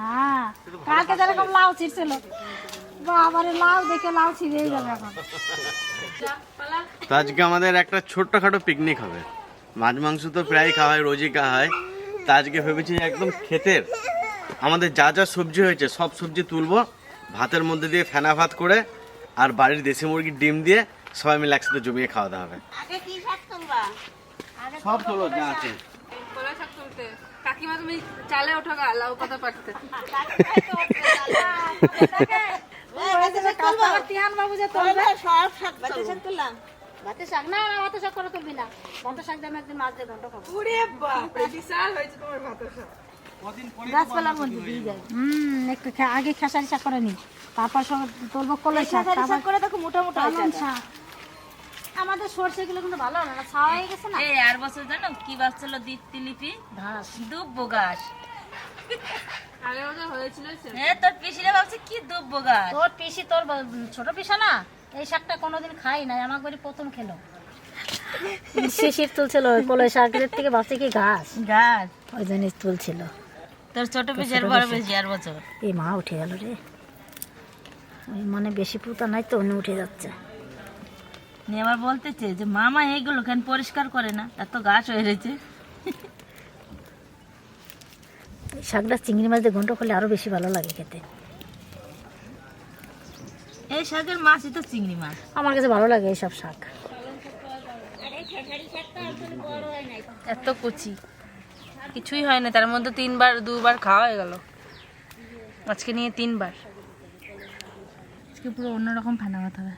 হ্যাঁ। কালকে যেরকম লাউ ছিঁড়ছিল। বাবারে লাউ দেখে লাউ ছিঁড়েই যাবে এখন। তো আজকে আমাদের একটা ছোট্টখাটো পিকনিক হবে। মাছ মাংস তো প্রায় খাওয়া হয় রোজই খাওয়া হয় তা আজকে ভেবেছি একদম ক্ষেতের আমাদের যা যা সবজি হয়েছে সব সবজি তুলবো ভাতের মধ্যে দিয়ে ফেনা ভাত করে আর বাড়ির দেশি মুরগির ডিম দিয়ে সবাই মিলে একসাথে জমিয়ে খাওয়া দাওয়া হবে। সব তোলো যা আছে। কাকিমা তুমি চালে ওঠো গা লাউ পাতা পাকতে। বাবু যে তুলবে সব শাক বাতি শাক তুললাম ভাতে শাক না না ভাতে শাক করে তুলবি না ভাতে শাক দিয়ে একদিন মাছ দিয়ে ঘন্ট খাব ওরে বাপরে বিশাল হয়েছে তোমার ভাতের শাক গাছপালার মধ্যে দিয়ে যায় হুম একটু আগে খেসারি শাক করে নি। তারপর সব তুলবো কলাই শাক করে দেখো মোটা মোটা শাক। আমাদের সর্ষেগুলো কিন্তু ভালো না ছাওয়া হয়ে গেছে না? এই আর বছর জানো কি বাচ্চাল দীপ্তিলিপি ঘাস। দুব্বো গাছ আগে ওদের হয়েছিল সে হ্যাঁ তোর পিসিরা ভাবছে কি দুব্বো গাছ তোর পিসি তোর ছোট পিসা না এই শাকটা কোনোদিন খাই নাই আমার বাড়ি প্রথম খেলো। শিশির তুলছিল ওই কলাই শাকের থেকে ভাবছে কি ঘাস? গাছ ওই জিনিস তুলছিল। তোর ছোট পিসের বড় বেশি আর বছর? এই মা উঠে গেল রে। ওই মানে বেশি পুতা নাই তো উনি উঠে যাচ্ছে। নিয়ে আবার বলতেছে যে মামা এইগুলো কেন পরিষ্কার করে না? এত গাছ হয়ে রয়েছে। শাকটা চিংড়ি মাছ দিয়ে ঘন্ট করলে আরও বেশি ভালো লাগে খেতে। এই শাকের মাছই তো চিংড়ি মাছ। আমার কাছে ভালো লাগে এইসব শাক। এত কুচি। কিছুই হয় না তার মধ্যে তিনবার দুবার খাওয়া হয়ে গেল। আজকে নিয়ে তিনবার। আজকে পুরো অন্যরকম ফেনা ভাত হবে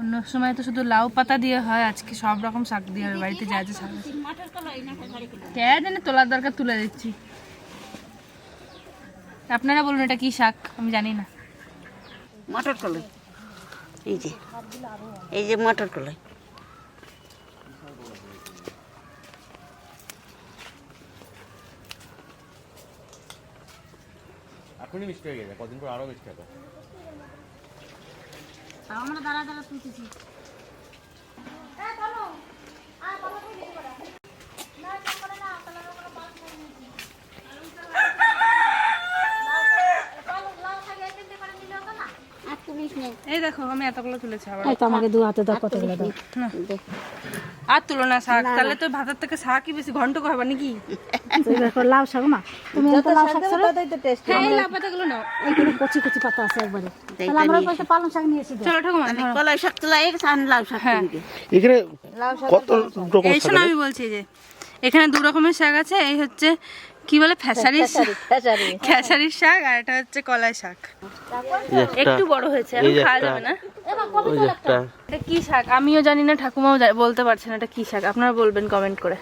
অন্য সময় তো শুধু লাউ পাতা দিয়ে হয় আজকে সব রকম শাক দিয়ে হবে বাড়িতে যা যা শাক। আছে কে জানে তোলার দরকার তুলে দিচ্ছি। আপনারা বলুন এটা কি শাক আমি জানি না। মটর কলাই। এই যে এই যে মটর কলাই। এখনই মিষ্টি হয়ে গেছে কদিন পর আরও মিষ্টি হবে। আমরা দাঁড়া দাঁড়া তুলতেছি। আর তুলিস এই দেখো আমি এতগুলো তুলেছি আবার। এই তো আমাকে দু হাতে দাও কতগুলো দাও। আর তুলো না শাক তাহলে তো ভাতের থেকে শাকই বেশি ঘন্ট হবে নাকি? দেখো লাউ শাক মা। তুমি তো লাউ শাক ছাড়ো। হ্যাঁ এই লাউ পাতাগুলো নাও। এইগুলো কচি কচি পাতা আছে একবারে। তাহলে আমরা পাশে পালং শাক নিয়েছি চলো ঠাকুমা। কলাই শাক তোলা এক সান লাউ শাক হ্যাঁ। এখানে কত রকম এই আমি বলছি যে এখানে দু রকমের শাক আছে। এই হচ্ছে কি বলে ফ্যাসারির শাক খেসারির শাক আর এটা হচ্ছে কলাই শাক। একটু বড় হয়েছে এখন খাওয়া যাবে না। এটা কি শাক? আমিও জানি না ঠাকুমাও বলতে পারছে না এটা কি শাক। আপনারা বলবেন কমেন্ট করে।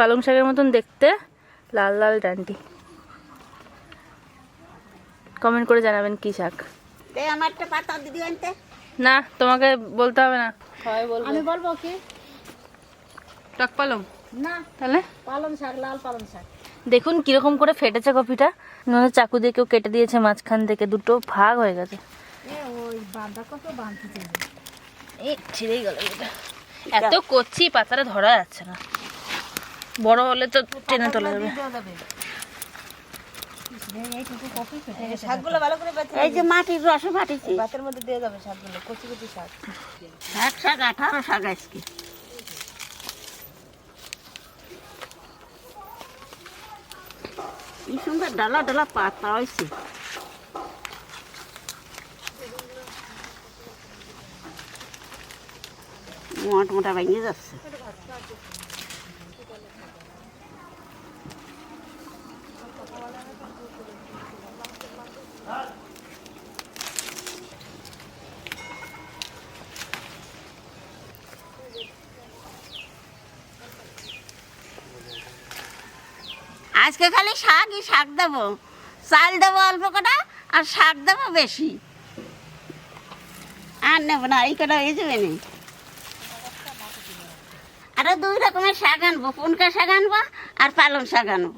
পালং শাকের মতন দেখতে লাল লাল ডান্ডি কমেন্ট করে জানাবেন কি শাক। দে আমার পাতা দিদি আনতে। না তোমাকে বলতে হবে না। আমি বলব কি? টক পালং? না। তাহলে? পালং শাক লাল পালং শাক। দেখুন কীরকম করে ফেটেছে কপিটা। নয় চাকু দিয়ে কেউ কেটে দিয়েছে মাঝখান থেকে দুটো ভাগ হয়ে গেছে। ছিঁড়েই গেল এত করছি পাতাটা ধরা যাচ্ছে না। বড় হলে তো টেনে তোলা যাবে। শাকগুলো ভালো এই যে মাটির রস ফাটিছে ভাতের মধ্যে দিয়ে যাবে শাকগুলো কচি কচি শাক। শাক শাক আঠারো শাক আজকে। কি সুন্দর ডালা ডালা পাতা হয়েছে মোট মোটা ভেঙে যাচ্ছে। আজকে খালি শাকই শাক দেবো। চাল দেবো অল্প কটা, আর শাক দেবো বেশি। আর নেব না, এই কটা হয়ে যাবে না। আরও দুই রকমের শাক আনব, পুনকা শাক আনব, আর পালং শাক আনব।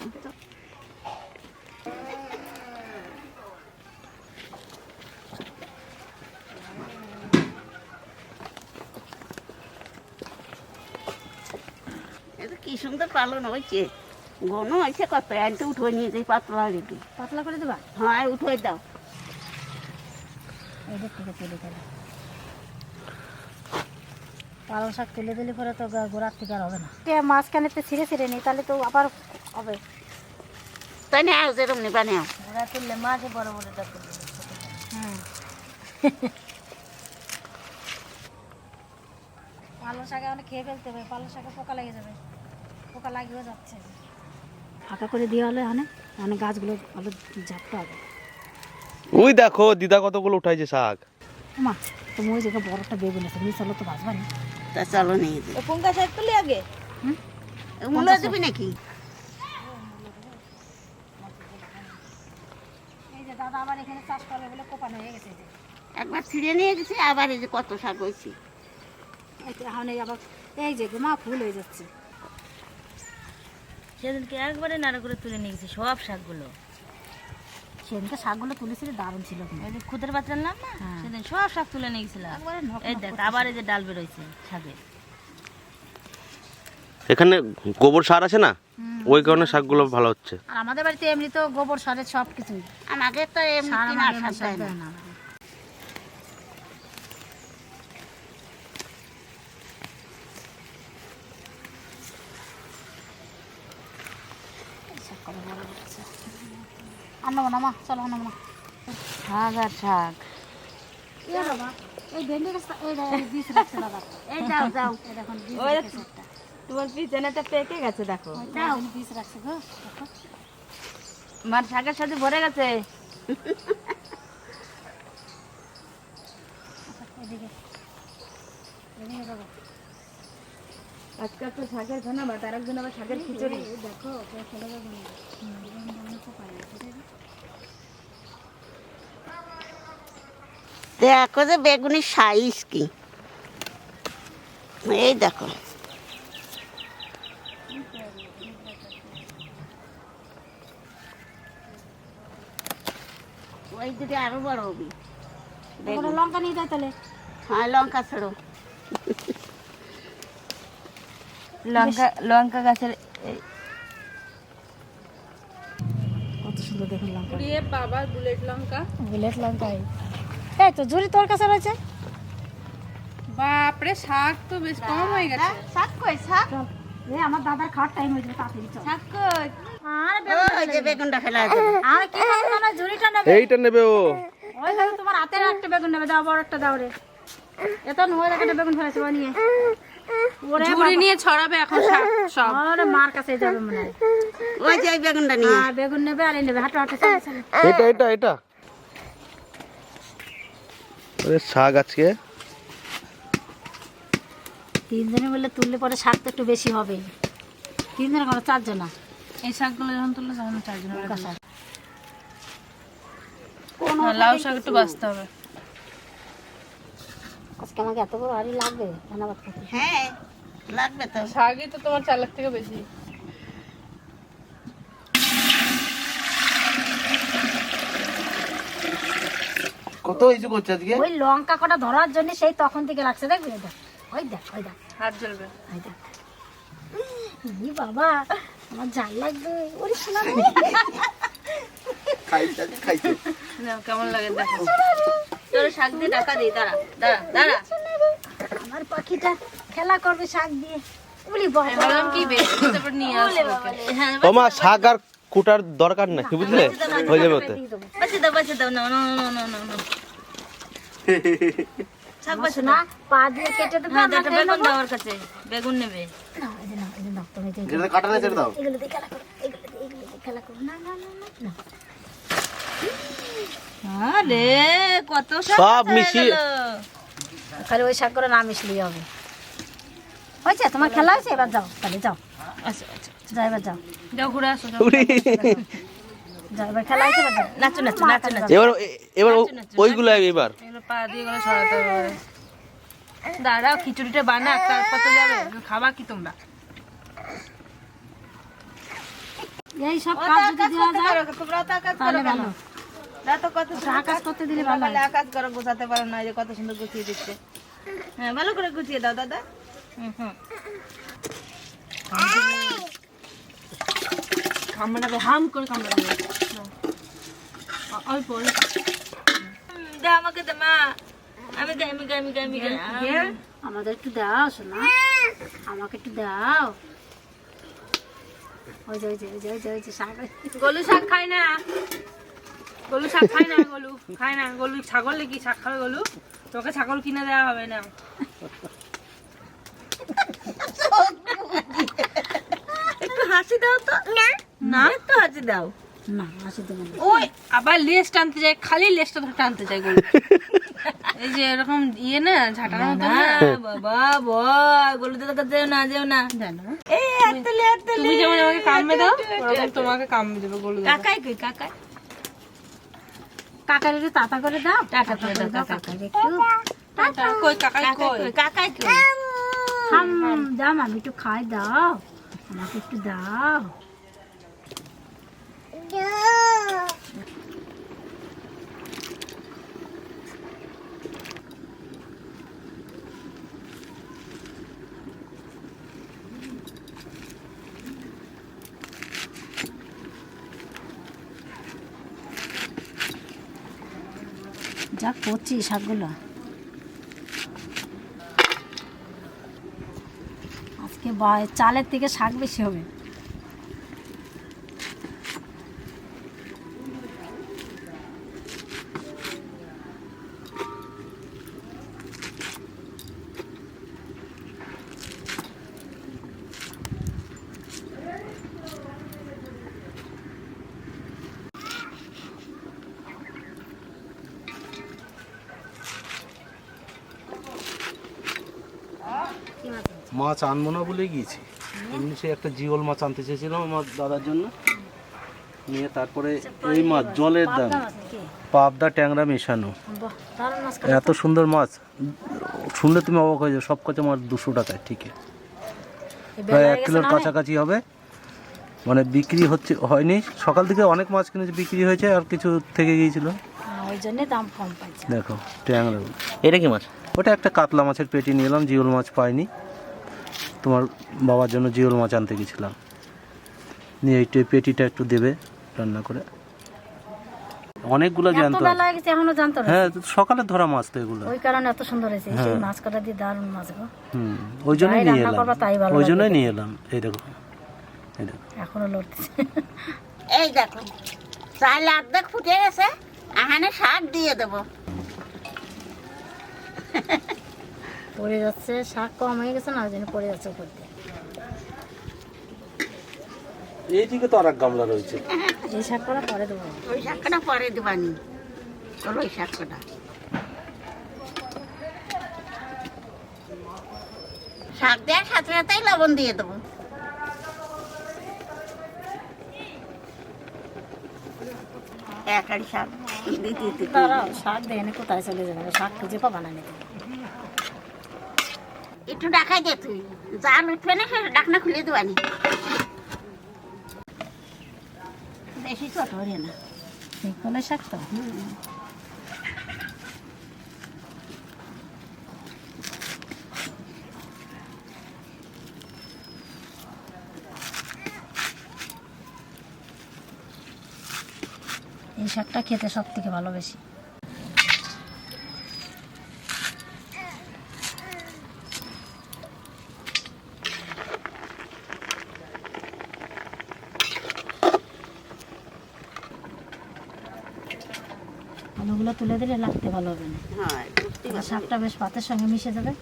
কি সুন্দর পালন হয়েছে। গনু হয়েছে কত একটু উঠে নিয়ে যাই পাতলা রেখে পাতলা করে দেবা? হ্যাঁ উঠে দাও। এদের থেকে তুলে দিলে পালং শাক তুলে দিলে পরে তো গোড়ার থেকে আর হবে না। মাঝখানে তো ছিঁড়ে ছিঁড়ে নিই তাহলে তো আবার হবে। তাই না যেরকম নেবা নেও। ওরা তুললে মাঝে বড় বড়টা তুলবে হুম। পালং শাকে অনেক খেয়ে ফেলতে হবে পালং শাকে পোকা লেগে যাবে। পোকা লাগিয়েও যাচ্ছে। ফাঁকা করে দেওয়া হলে অনেক অনেক গাছগুলো ভালো ঝাপটা হবে। ওই দেখো দিদা কতগুলো উঠাইছে শাক। মা তুমি ওই জায়গায় বড়টা বেগুন আছে মিশালো তো বাঁচবা না? তা চলো নিয়ে যাই কোনটা শাক তুলি আগে? মূল্য দেবে নাকি? এই যে দাদা আবার এখানে চাষ করবে বলে কোপানো হয়ে গেছে যে। একবার ছিঁড়ে নিয়ে গেছি আবার এই যে কত শাক হয়েছে এই এখন আবার এই যে মা ফুল হয়ে যাচ্ছে। সেদিনকে একবারে নাড়া করে তুলে নিয়ে গেছি সব শাকগুলো। সেদিনকে শাকগুলো তুলেছিল দারুণ ছিল। ওই যে খুদের বাচ্চার নাম না? হ্যাঁ। সেদিন সব শাক তুলে নিয়ে গেছিলাম। এই দেখ আবার এই যে ডাল বেরোইছে শাকে। এখানে গোবর সার আছে না? ওই কারণে শাকগুলো ভালো হচ্ছে। আর আমাদের বাড়িতে এমনি তো গোবর সারের সব কিছুই আমাকে তো এমনি সব না দেয় না আমাদের। এই শাক কত বড় হচ্ছে। আর নেব না মা চলো আর নেব না শাক আর শাক এ বাবা এই ভেন্ডি গাছটা এই দেখো, এই বীজ রাখছে দাদা এই একটা। তোমার পিছনেটা পেকে গেছে দেখো। মার শাকের সাথে ভরে গেছে। যাব আজকাল তো শাকের খানা বা তার একজন আবার শাকের খিচুড়ি। দেখো ওকে ফেলে যাব না হুম, এরকম ধরনের কোপায় আছে, ঠিক আছে? দেখো যে বেগুনের সাইজ কি। এই দেখো। ওই দিকে আরও বড় হবে। লঙ্কা নিয়ে যায় তাহলে। হ্যাঁ লঙ্কা ছেড়ো। লঙ্কা লঙ্কা গাছের এই- কত সুন্দর দেখুন লঙ্কা। বাবা বুলেট লঙ্কা। বুলেট লঙ্কা এই। তো ঝুড়ি তোর কাছে রয়েছে? বাপরে শাক তো বেশ কম হয়ে গেছে। শাক কই শাক? এ আমার দাদার খাওয়ার টাইম হয়েছে তাড়াতাড়ি চল। শাক কই? আর বেগুন ওই যে বেগুনটা ফেলা আছে আর কি করব না ঝুড়িটা নেবে। এইটা নেবে ও। ওই দেখো তোমার হাতের একটা বেগুন নেবে। দাও বড় একটা দাও রে। এত নয় একটা বেগুন ফেলেছে ওই নিয়ে। ওরে ঝুড়ি নিয়ে ছড়াবে এখন শাক সব। আরে মার কাছে যাবে মনে হয়। ওই যে বেগুনটা নিয়ে। আর বেগুন নেবে আর এই নেবে। হাঁটো হাঁটো চলে চলে এটা এটা এটা। শাক আজকে। তিনজনে মিলে তুললে পরে শাক তো একটু বেশি হবে। তিনজনে কোনো চারজন এই শাকগুলো যখন তুললে তখন চারজন শাক। হ্যাঁ, লাউ শাক একটু বাঁচতে হবে। আজকে আমাকে এত বড় হাড়ি লাগবে? ধন্যবাদ। হ্যাঁ লাগবে তো। শাকই তো তোমার চার লাখ থেকে বেশি। কত ইস্যু করছে আজকে? ওই লঙ্কা কটা ধরার জন্য সেই তখন থেকে লাগছে দেখবি দেখ ওই দেখ ওই দেখ। হাত জ্বলবে। ওই দেখ। ই বাবা আমার জাল লাগবে। ওরে শোনা খাইছে খাইছে নাও, কেমন লাগে দেখো। তোর শাক দিয়ে টাকা দিই দাঁড়া দাঁড়া দাঁড়া। আমার পাখিটা খেলা করবে শাক দিয়ে। বলি বাবা। ভাবলাম কি বেশি তারপর নিয়ে আসব। হ্যাঁ শাক আর কুটার দরকার নাই বুঝলে? হয়ে যাবে ওতে। বেগুন নেব। আরে কত সব মিশিয়ে- খালি ওই শাক করে না মিশলেই হবে। হয়েছে? তোমার খেলা হয়েছে? এবার যাও তাহলে যাও। আচ্ছা আচ্ছা। যাও যাও। যাও ঘুরে আসো যাও। যাও খেলা হয়েছে নাচো নাচো নাচো নাচো। এবার এবার ওইগুলো এবার। পা দিয়ে গেলে ছড়াতে হবে। দাঁড়াও খিচুড়িটা বানা তারপর যাবে। খাবা কি তোমরা? এই সব কাজ যদি দেওয়া যায় তোমরা তো ভালো। দাও তো কত আকাশ করতে দিলে ভালো। আকাশ করো গোছাতে পারো না এই যে কত সুন্দর গুছিয়ে দিচ্ছে। হ্যাঁ ভালো করে গুছিয়ে দাও দাদা। হুম হুম। কামড়াবে হাম করে কামড়াবে। অল্প অল্প। দে আমাকে দে মা। আমি গাই আমি আমাদের একটু দাও শোনা আমাকে একটু দাও। ওই যে ওই যে ওই যে ওই যে ওই যে শাক। গলু শাক খায় না। গলু শাক খায় না গলু খায় না। গলু ছাগল কি শাক খাবে গলু? তোকে ছাগল কিনে দেওয়া হবে না একটু হাসি দাও তো। না। দাও। না আসি দেবো না। ওই আবার লেজ টানতে যায় খালি লেজটা ধরে টানতে যায় গরু। এই যে এরকম ইয়ে না ঝাঁটার মতো না? না বাবা বল গলু দাদা যেও না যেও না। জানো এই হাততালি হাততালি তুমি যেমন আমাকে কামড়ে দাও ওরকম তোমাকে কামড়ে দেবে গরু দাদা। কাকাই কই কাকাই? কাকার একটু তাতা করে দাও। টাটা করে দাও কাকার একটু। টাটা, কই কাকাই কাকাই কই? কই? কাকাই কই? হাম দাম আমি একটু খাই দাও। আমাকে একটু দাও। যা করছি শাকগুলো আজকে বা- চালের থেকে শাক বেশি হবে। মাছ আনব না বলে গিয়েছি। এমনি সে একটা জিওল মাছ আনতে চেয়েছিলাম আমার দাদার জন্য। নিয়ে তারপরে এই মাছ জলের দাম। পাবদা ট্যাংরা মেশানো। এত সুন্দর মাছ। শুনলে তুমি অবাক হয়ে যাবে সব কাছে মাছ দুশো টাকায় ঠিকই প্রায় এক কিলোর কাছাকাছি হবে। মানে বিক্রি হচ্ছে হয়নি। সকাল থেকে অনেক মাছ কিনেছে বিক্রি হয়েছে আর কিছু থেকে গিয়েছিল। ওই জন্যে দাম কম পাইছে। দেখো ট্যাংরা। এটা কি মাছ? ওটা একটা কাতলা মাছের পেটি নিয়ে এলাম জিওল মাছ পাইনি। তোমার বাবার জন্য জিওল মাছ আনতে গেছিলাম। নিয়ে এই টে- পেটিটা একটু দেবে রান্না করে। অনেকগুলো বেলা এখনও জানতো হ্যাঁ সকালে ধরা মাছ তো এগুলো। ওই কারণে এত সুন্দর হয়েছে সেই মাছ কাটা দিয়ে দারুণ মাছ গো। হুম ওই জন্যই নিয়ে এলাম। ওই জন্যই নিয়ে এলাম। এই দেখো এই দেখো। এখনও লড়তেছে। এই দেখো চাল অর্ধেক ফুটে গেছে এখানে শাক দিয়ে দেবো। পড়ে যাচ্ছে শাক কম হয়ে গেছে না ওই জন্য পড়ে যাচ্ছে উপর দিয়ে। এইদিকে তো আর এক গামলা রয়েছে। এই শাক করা পরে দেবো। ওই শাকটা পরে দেবানি। ওই শাকটা। শাক দেওয়ার সাথে সাথেই লবণ দিয়ে দেবো। একারি শাক। দিতে দিতে শাক দিয়ে কোথায় চলে যাবে? শাক খুঁজে পাবা না নাকি? একটু ডাকাই দে তুই। জাল উঠবে না সে ডাকনা খুলে দেবানি বেশি ছোট হরে না। এই শাকটা খেতে সব থেকে ভালোবেসি আলুগুলো তুলে দিলে লাগতে ভালো হবে না। হ্যাঁ শাকটা বেশ পাতের সঙ্গে মিশে যাবে।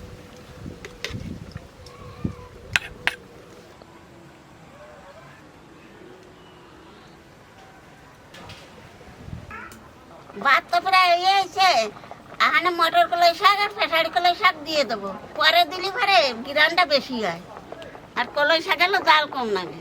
ভাত তো প্রায় ইয়ে হয়েছে এখানে মটর কলাই শাক আর ফেসারি কলাই শাক দিয়ে দেবো। পরে দিলি পরে গিরানটা বেশি হয়। আর কলাই শাক হলো জাল কম লাগে।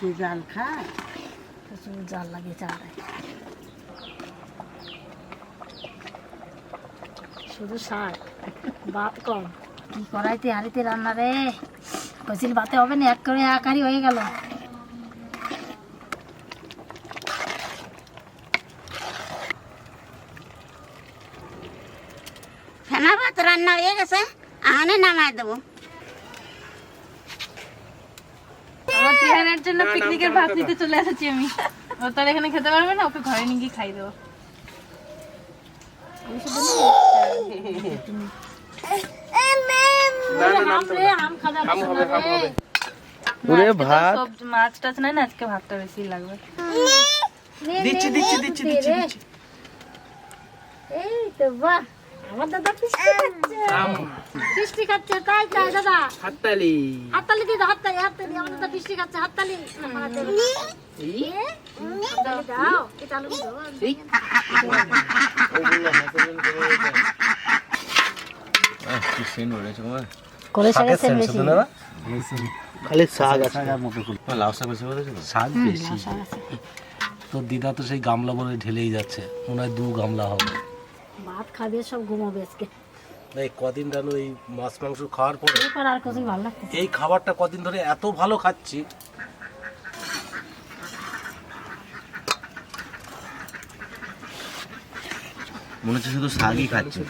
যে জাল খায় প্রচুর জাল লাগে চালায়। শুধু শাক ভাত কম। কি করাইতে হারিতে রান্না রে? কইছিল ভাতে হবে না এক করে আকারি হয়ে গেল। ফেনা ভাত রান্না হয়ে গেছে আহানে নামাই দেবো। আমার তিহানের জন্য পিকনিকের ভাত নিতে চলে এসেছি আমি। ও তার এখানে খেতে পারবে না? ওকে ঘরে নিয়ে গিয়ে খাই দেবো। আম রে আম খাবে আম খাবে ওরে ভাত। মাছ টাছ নাই না আজকে ভাতটা বেশি লাগবে। দিচ্ছি দিচ্ছি দিচ্ছি দিচ্ছি দিচ্ছি। এই তো বাহ। আমার দাদা পিস্টি খাচ্ছে। পিস্টি খাচ্ছে তাই তাই দাদা। হাততালি। হাততালি দিদি হাততালি হাততালি। আমার দাদা পিস্টি খাচ্ছে হাততালি। আমার দেবে হাততালি দাও এটা আলু দাও আহ, কি সেন্ট বেরোচ্ছে তোমার? কলে শাকের বেশি খালি শাক আছে। লাউ শাক বেশি তো? শাক বেশি। তো দিদা তো সেই গামলা বলে ঢেলেই যাচ্ছে। মনে হয় দু গামলা হবে। ভাত খাবে সব ঘুমাবে আজকে। এই কদিন জানো এই মাছ মাংস খাওয়ার পরে এরপর আর কিছু ভালো লাগছে এই খাবারটা কদিন ধরে এত ভালো খাচ্ছি। মনে হচ্ছে শুধু শাকই খাচ্ছে।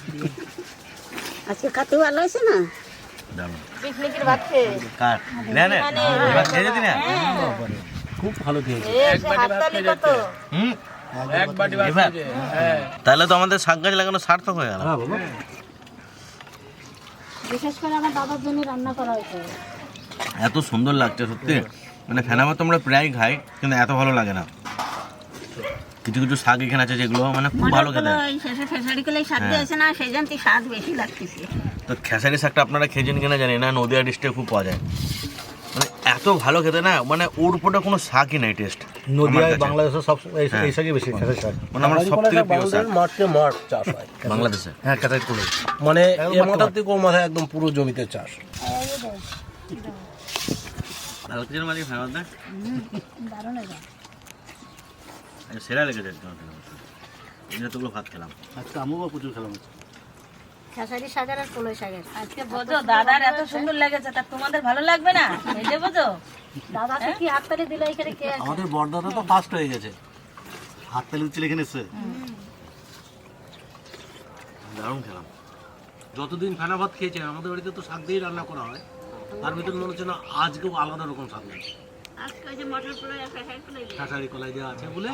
আজকে খাতে ভালো হয়েছে না? পিকনিকের ভাত খেয়ে। কার? না না। এবার খেয়ে যেতি না খুব ভালো খেয়েছি। হাততালি কত? হুম? এবার? তাহলে তো আমাদের শাক গাছ লাগানো সার্থক হয়ে গেল। হ্যাঁ বিশেষ করে আমার দাদার জন্য রান্না করা হয়েছে। এত সুন্দর লাগছে সত্যি। মানে ফেনামা তোমরা প্রায় খাই কিন্তু এত ভালো লাগে না। কিছু কিছু শাক এখানে আছে যেগুলো মানে খুব ভালো খেতে। মটরগুলো এই শেষে খেসারি করলে স্বাদ দিয়েছে না সেই জন্য তো স্বাদ বেশি লাগতেছে। তো খেসারি শাকটা আপনারা খেয়েছেন কিনা জানি না নদিয়া ডিস্ট্রিক্টে খুব পাওয়া যায়। মানে এত ভালো খেতে না মানে ওর উপরে কোনো শাকই নাই টেস্ট নদিয়ায়। বাংলাদেশে সব এই হ্যাঁ। এই শাকই বেশি খেতে শাক মানে আমার সবথেকে প্রিয় শাক। মাঠে মাঠ চাষ হয়। বাংলাদেশে? হ্যাঁ খেতে করে মানে এ মাথার থেকে ও মাথায় একদম পুরো জমিতে চাষ। ভালো মাঝে ফেমাস না? দারুণ এটা। আচ্ছা, সেরা লেগেছে। এই জন্য তোগুলো ভাত খেলাম। আজকে আমিও প্রচুর খেলাম খেসারি শাকের আর কলই শাকের। আজকে বোঝো দাদার এত সুন্দর লেগেছে তা তোমাদের ভালো লাগবে না? এই যে বোঝো? দাদা তো কি হাততালি দিল এখানে কে আছে? আমাদের বড়দাদা তো ফার্স্ট হয়ে গেছে। হাততালি এসে। দারুণ খেলাম। যতদিন ফেনা ভাত খেয়েছে আমাদের বাড়িতে তো শাক দিয়েই রান্না করা হয়। তার ভিতর মনে হচ্ছে না আজকেও আলাদা রকম স্বাদ লাগে আজকে ওই যে মটর খেসারি কলাই দেওয়া আছে বলে